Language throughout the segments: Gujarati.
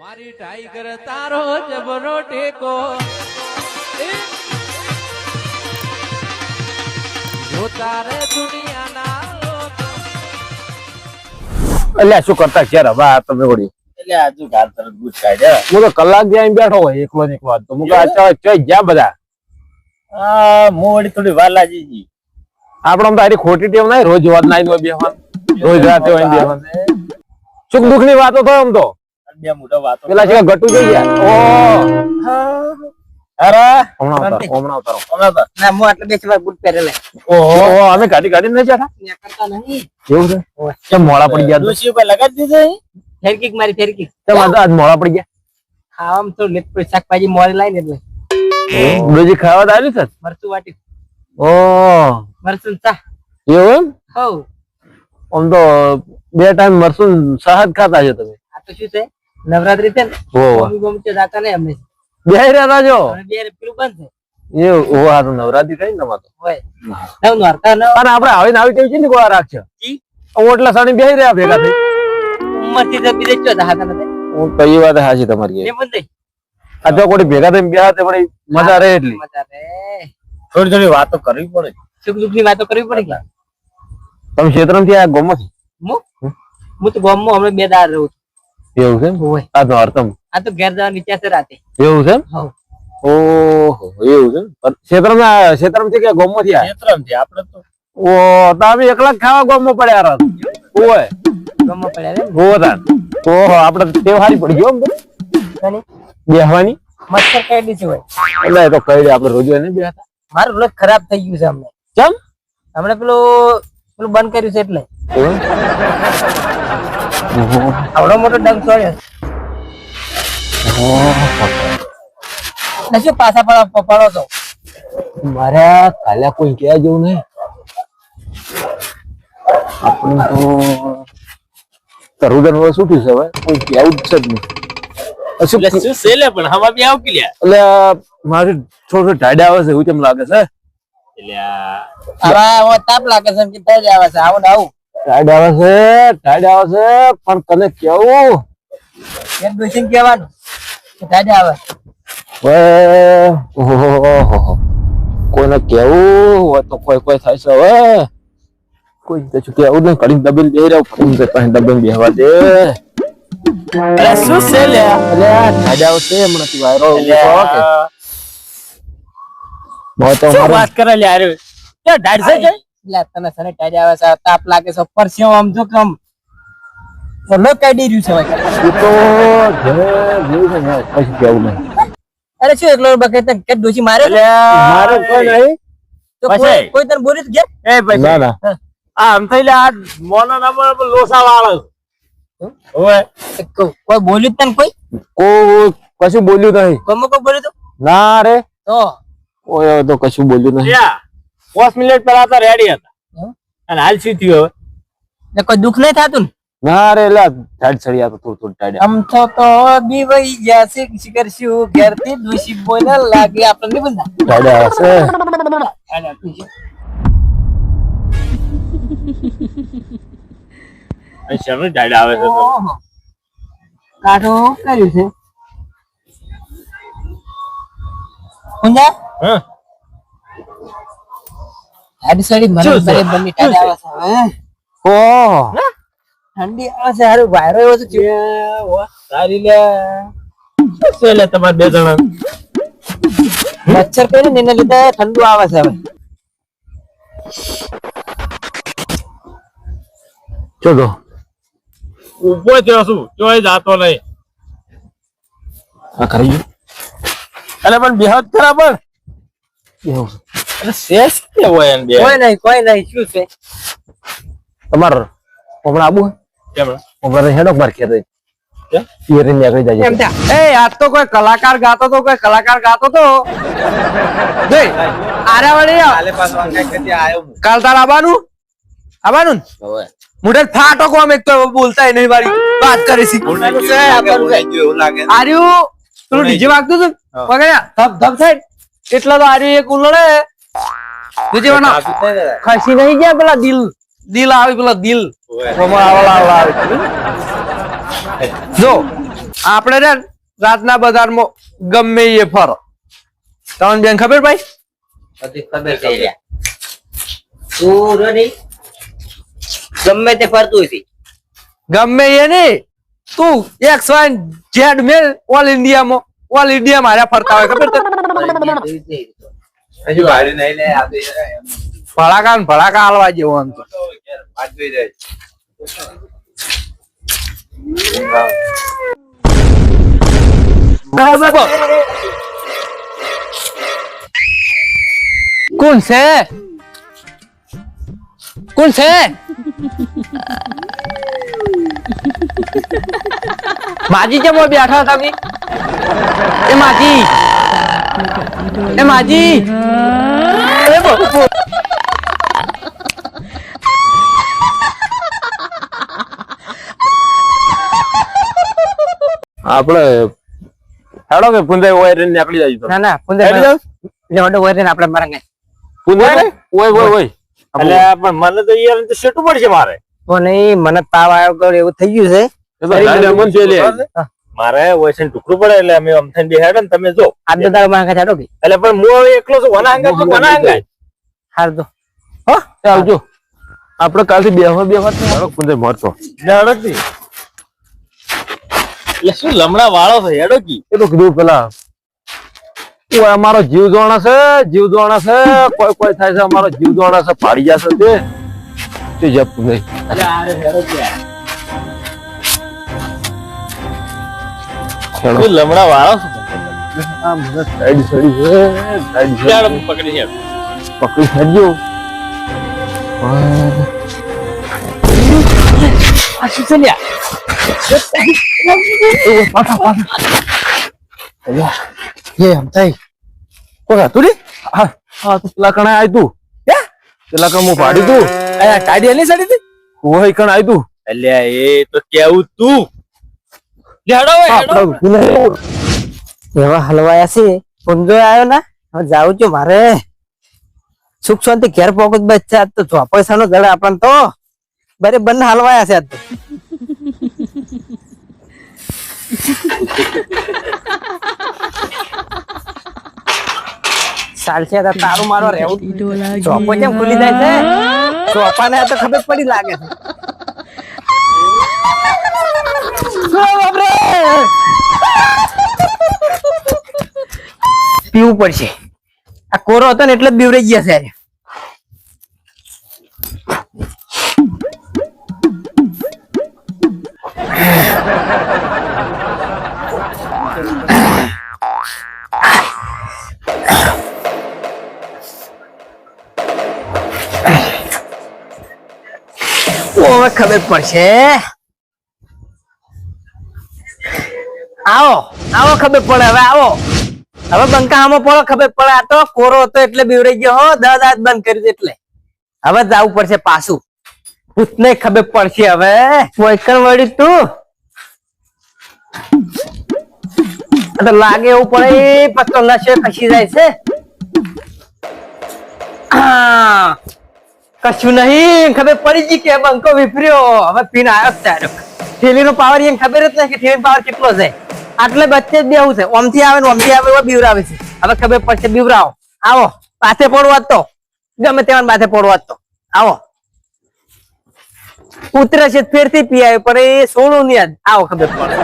મારી ટાઈગર તારો જબરો ટેકો. જો તારે દુનિયાના અલ્યા શું કરતા ક્યારે હવે આ તમે વળી. એટલે આજુ ગાલ તરત ગુજ કાઢ્યા હું તો કલાક જ્યાં બેઠો હોય એકલો ને એક વાત તો. હું કહું, ચોઈ બધા. આ હું વળી થોડી વાર લાજી આપણે તો આરી ખોટી ટેવ નહીં રોજ વાત નાઈ હોય રોજ રાતે હોય બેહવાનું. સુખ દુઃખની વાતો થાય આમ તો. બે મોટા વાતો પેલા છે ગટુ જઈ ગયા. ઓ. અરે. હમણાં ઉતારો હમણાં ઉતારો. હમણાં તો ના હું આટલે બેસી વાર બૂટ પહેરેલા. ઓહો. અમે ગાડી ગાડી નહીં જાતા? ત્યાં કરતા નહીં. એવું છે? કેમ મોળા પડી ગયા? ડોશી ઉપર લગાડી દીધું અહીં? ફેરકીક મારી ફેરકી તો આજ આજ મોડા પડી ગયા? ખાવામાં તો લેટ પર શાકભાજી મોરી લાઈને એટલે. બીજી ખાવા તો આવી છે? મરચું વાટી ઓ મરચું ચા. એવું હો આમ તો બે ટાઈમ મરસું સહજ ખાતા છો તમે? આ તો શું છે? નવરાત્રી છે ને ઓ મમ્મી મમ્મી તો જાતા નહીં અમને બે રહ્યા છો? બે પેલું બંધ છે. એ ઓ તો નવરાત્રી થઈ ને તમારે તો. હોય નવ નો હરતા અને આપણે આવીને આવી કેવી છે ને ગોળા રાખશે. જી. ઓટલા સાડી બેહી રહ્યા ભેગા થઈ. ઉંમરથી તો બીજે ચો હતા નથી હું કઈ વાત હાચી તમારી ને બંધ આ જો કોઈ ભેગા થઈને બેહા તે વળી મજા રહે એટલી. મજા રે થોડી થોડી વાતો કરવી પડે. સુખ દુઃખની વાતો કરવી પડે તમે તમે ક્ષેત્રમાંથી આ ગોમત હું? હું તો ગામમાં હમણાં બે દાર રહું છું. એવું છે એમ? હોય. આ તો હરતમ આ તો ઘેર જવા વિચાર છે રાતે. એવું છે એમ? ઓહો એવું છે? પણ ક્ષેત્રમાં ક્ષેત્રમાંથી કે થી આ ક્ષેત્રમથી આપણે તો ઓ તો અમે એકલા ખાવા ગોમમાં પડ્યા રાત ઓય. ગામમાં પડ્યા રે ઓહો તાન. ઓહો આપણે ટેવ હારી પડી ગયો બેહવાની. મચ્છર કઈ છે હોય એટલે એ તો કહી દે આપણે રોજ નહીં બેહતા. મારું લોક ખરાબ થઈ ગયું છે હમણાં ચમ? હમણાં પેલું પેલું બંધ કર્યું છે એટલે. આવડો મોટો ડંગ ને શું પાછા પડો પડો તો મારે કાલે કોઈ કહેવા જેવું નહીં. આપણે તો તરુદન હવે શું થયું છે હવે. કોઈ કહેવું જ છે જ નહીં. શું શું સેલે પણ હવા બી આવ કે એટલે મારે થોડો થોડું આવે છે એવું કેમ લાગે છે. એટલે હવે તાપ લાગે છે એમ કે થઈ આવે છે. આવું ને આવું. ટાઢે આવે છે ટાઢે આવે છે પણ તને કેવું? એમ ડોસીને કહેવાનું કે આવે. કોઈને કેવું? હોય તો કોઈ કોઈ થાય છે હવે. કોઈ તો શું કેવું નહીં કડી દબીને બે રહ્યો ફોન છે કઈ દબીને બેહવા દે. શું છે લે એટલે આ ટાઢે આવશે હમણાંથી વાયરો ઊભો થયો કે. મોય તો વાત કરે લે આરે ઢાળશે છે એટલે તને સને ટાઢે આવે છે. તાપ લાગે છે. પરસ્યો આમ જો કમ લોક કાઢી રહ્યું છે ભાઈ. તો જે જેવું છે ને કશું કેવું નહીં. અરે શું એકલો બકે તને કે દોશી મારે મારે કોઈ નહીં. તો કોઈ કોઈ તને બોલી જ ગયા? એ ભાઈ ના ના. આ આમ થઈ લે આ મોનો નંબર પર લોસા વાળો. ઓય કોઈ બોલ્યું તને કોઈ? કોઈ કશું બોલ્યું નહીં. કોમો કોઈ બોલ્યું તું? ના રે. તો? ઓય તો કશું બોલ્યું નહીં. લ્યા પાંચ મિનિટ પહેલા તો રેડી હતા? અને હાલ શું થયું હવે? કોઈ દુઃખ નહીં થતું ને? રે લા ચડી થોડું થોડું આમ તો તો બી વહી ગયા છે શિકર શું ઘેર દોષી બોલે લાગે આપણને બંધા. ઢાડ આવશે શેનું આવે છે. કાઢો કર્યું છે. ઊંધા? હં? હાડી સાડી મને શું બની ટાઢ આવે છે. ઓહો ઠંડી આવે છે હારું વાયરો એવો છે એ વાહ, તારી લે. સેલે તમાર બે જણા? મચ્છર પેલે ને લીધે ઠંડુ આવે છે હવે. ચલો ઊભો થયો છું ચોય જાતો નહીં. આ કરી ગયું. અરે પણ બેહદ ખરા પણ. શેષ કે હોય એમ બે કોઈ નહીં કોઈ નહીં શું છે તમાર હમણાં આબુ કેમ? હમણાં હેડો માર તો કોઈ કલાકાર ગાતો તો કોઈ કલાકાર ગાતો તો. કાલે તાર આવવાનું આવવાનું મુઢે ફાટો કોમ એક તો બોલતા નહીં મારી વાત કરી છે. આર્યું તું ડીજે વાગતું હતું ધબ ધબ સાઈડ એટલા તો આર્યું એક ઉલડે બીજે વાના? ખસી નહીં ગયા પેલા દિલ દિલ આવે પેલા દિલ. જો આપણે રે રાતના બજારમાં ગમે એ ફરો. તમને બેન ખબર ભાઈ? ખબર ગમે તે ફરતું હશે ગમે એ નહીં. તું X Y Z mail all ઇન્ડિયામાં ઓલ ઇન્ડિયા મારા ફરતા હોય ખબર છે? હજુ વાળી નહીં લે આ ભડાકા ને ભડાકા હાલવા જેવો આમ તો. વાત જોઈ જાય કોણ છે? કોણ છે? માજી કેમ બેઠા તમે એ માજી. એ માજી. એ બહુ આપણે હેડો કે પુંજાઈ ઓય રેન નીકળી જાય ના ના પુંજાઈ હેડી જાવ? ઓય રેન આપણે મરંગે પુંજાઈ ઓય ઓય ઓય એટલે પણ મને તો યાર તો શેટું પડશે મારે. નહીં મને તાવ આવ્યો ગયો એવું થઈ ગયું છે. મારે ટુકડું પડે એટલે અમે અમથાને બેહાડે ને તમે જો. આ તો તારો માં ચાડો કે એટલે પણ હું હવે એકલો છું વના અંગા તો વના અંગા હાર દો. એ આવજો આપણે કાલથી બેહવા બેહવા જ નહીં. હેડો મરતો. એટલે શું લમડા વાળો છે હેડો કી એ તો કીધું પેલા ઓય અમારો જીવ જોણા છે જીવ જોણા છે કોઈ કોઈ થાય છે અમારો જીવ જોણા છે પાડી જશે તે. તે જપ શું લમડા વાળો પકડી છે પકડી ફેરજો એ એમ થઈ કોઈ હા હા પેલા કણા આય તું પેલા કણ હું પાડી તું? ટાડી એની સાડી થી ઓય કણ આયુ તું અલ્યા એ તો કેવું તું. લેડો હેડો એવા હલવાયા છે. પુંજો આવ્યો ના? હવે જાઉં છું મારે. સુખ શાંતિ ઘેર પોકત છે. આજ તો ચોપૈસાનો જડે આપણને તો. બરે બંને હલવાયા છે આજ તો. ચાલશે તારું મારો રહેવું ચોપો કેમ ખુલી જાય છે? ચોપાને તો ખબર પડી લાગે છે. પીવું પડશે. આ કોરો હતો ને એટલે જ બીવરાઈ ગયા છે ખબર પડશે. આવો આવો ખબર પડે, હવે આવો. હવે બંકામાં પડો, ખબર પડે. આ તો કોરો હતો એટલે બીવરાઈ ગયો, હો, દસ હાથ બંધ કરી દે એટલે. હવે જવું પડશે પાછું. ભૂતને ખબર પડશે હવે. વૈકણ વળી તું. લાગે એવું પડે પત્તો નશે ખસી જાય છે. કશું નહીં, ખબર પડી ગઈ કે બંકો વિફર્યો હવે પીન આવ્યો ત્યારે થેલીનો પાવર એમ ખબર જ નહીં કે થેલીનો પાવર કેટલો છે. આટલે બચ્ચે જ બેવું છે. ઓમથી આવે ને ઓમથી આવે એવા બીવરાવે છે. હવે ખબર પડશે બીવરાવો આવો પાસે પડવા તો. ગમે તેવા પાસે પડવા તો. આવો. ઉતરે છે ફેરથી પીવાય, પણ એ સોનું ની આવો ખબર પડે.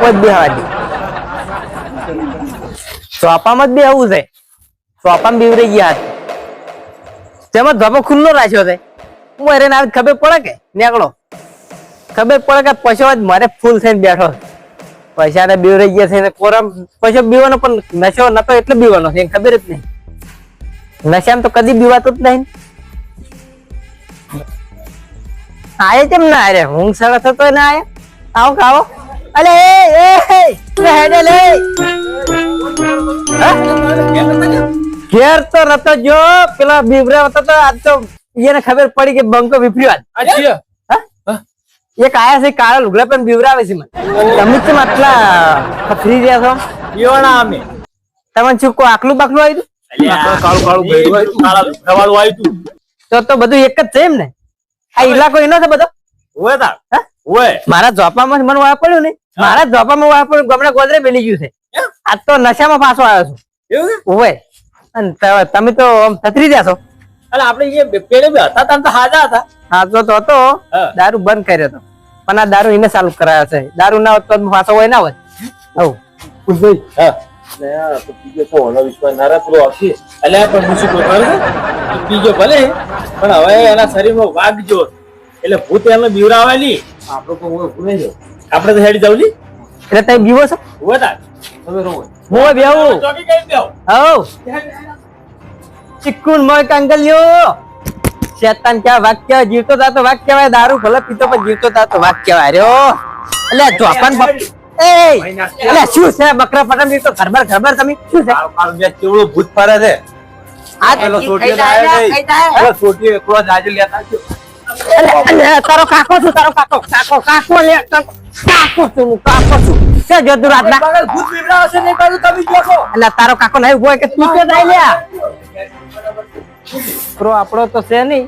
કોઈ બેહવા દે. ચોપામાં જ બેહવું છે. ચોપામાં બીવરાઈ ગયા હતા જેમાં ધબો ખુલ્લો રાખ્યો છે. હું એને ના ખબર પડે કે? નીકળો. ખબર પડે કે જ મારે ફૂલ થઈને બેઠો પૈસા ને બીવ રહી ગયા છે કોરમ. પૈસા બીવાનો પણ નશો નતો એટલે બીવાનો છે ખબર જ નહીં. નશામાં તો કદી બીવાતું જ નહીં આયે કેમ ના અરે હું સરસ થતો ના આયે? આવો ખાવો અલે, એ એ હેડે લે. હા? ઘેર તો રતો જો પેલા બીવરા હતા તો આજ તો એને ખબર પડી કે બંકો વિફર્યો આજ. હા? એક આયા છે કાળા લુગડા પણ બીવરાવે છે મને. તમે કેમ આટલા ફ્રી રહ્યા છો? યોણા અમે. તમને શું કોઈ આકલું બાકલું આવ્યું કાળું કાળું. કાળા લુગડાવાળું આવ્યું તો. તો બધું એક જ છે એમ ને આ ઇલાકો એનો છે બધો? હોય તાર. હોય મારા જોપામાં મને વાળ પડ્યું ને. મારા ધોપામાં પડ્યું ગમણા ગોદરે બેલી ગયું છે. આજ તો નશામાં પાછો આવ્યો છું. એવું છે? અને તમે તો આમ થતરી છો. અરે આપણે પેલે હતા તાન તો હાજા હતા. હાજો તો હતો. દારૂ બંધ કર્યો હતો. પણ આ દારૂ એને ચાલુ કરાયો છે. દારૂ ના હોત તો ફાંસો હોય ના હોય. હવ કુલભાઈ હા. પણ હવે એના શરીરમાં વાગજો એટલે ભૂત એને બીવરાવેલી આપણો તો હું આપણે તો હેડી જવલી એટલે તમે બીવો છો. તમે રહો. હું બેહું. ચોકી દેવ હવ. ચિક્કુન મોય કાંગલ્યો. શેતાન ક્યાં કહેવાય? જીવતો તા તો વાઘ કહેવાય. દારૂ ભલે પીતો પણ જીવતો તા તો વાઘ કહેવાય રહ્યો એટલે ચોપન એ! એટલે શું છે? બકરા પટમ તો ખરબર ખરબર તમે? શું છે? કેવડો ભૂત ફરે છે. આ પેલો સોટીઓ નહીં. ખાઈ પેલો સોટીઓ એકલો જ લેતા આવ્યો. તારો કાકો છું તારો કાકો. કાકો કાકો લે કાકો. કાકો છું કાકો છું. છે જોતું રાતના ભૂત બીવરાવે હશે ને બાજુ તમે જોખો એટલે તારો કાકો નહીં ઊભો કે તું કે જાય લ્યા? પ્રો આપણો તો છે નહીં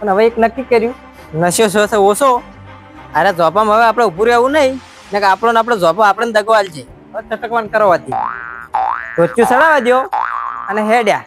પણ હવે એક નક્કી કર્યું. નશો શું છે ઓછો. અરે જોપામાં હવે આપણે ઉભું રહેવું નહીં. ને કે આપણો ને આપણો જોપો આપણે દગવાલ છે ચટકવાન કરવાથી રોચ્યું સડાવા દ્યો અને હેડ્યા.